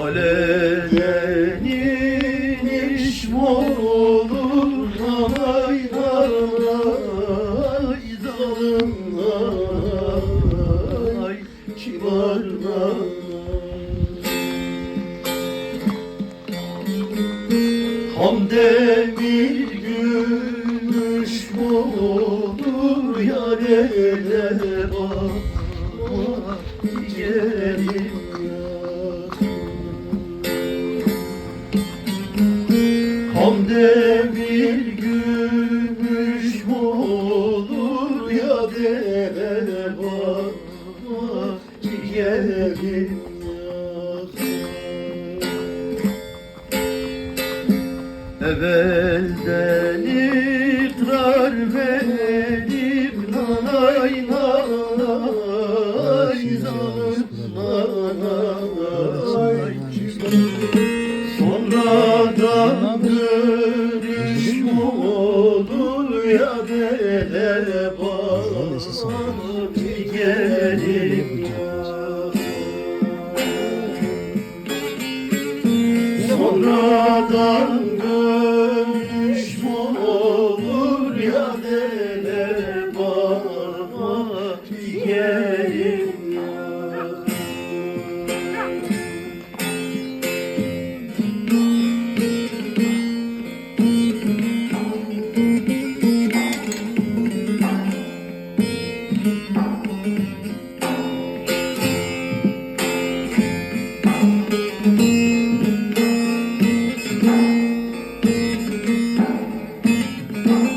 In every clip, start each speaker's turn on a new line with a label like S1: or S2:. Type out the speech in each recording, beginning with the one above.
S1: Kalenin iş mi olur Ay ay zalim ay Kibarlar Hamde bir gümüş mü olur Yarele bak Gelin Hamde bir gümüş mü olur Ya dere bak Gelin Evvelden ikrar verip nanay nanay zalim nanay olur ya dele bak gelin Sonradan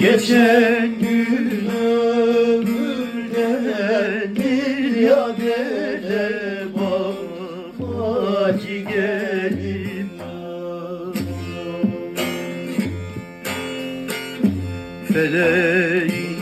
S1: Geçen gün ömürden bir yadele bak gelin Feleğin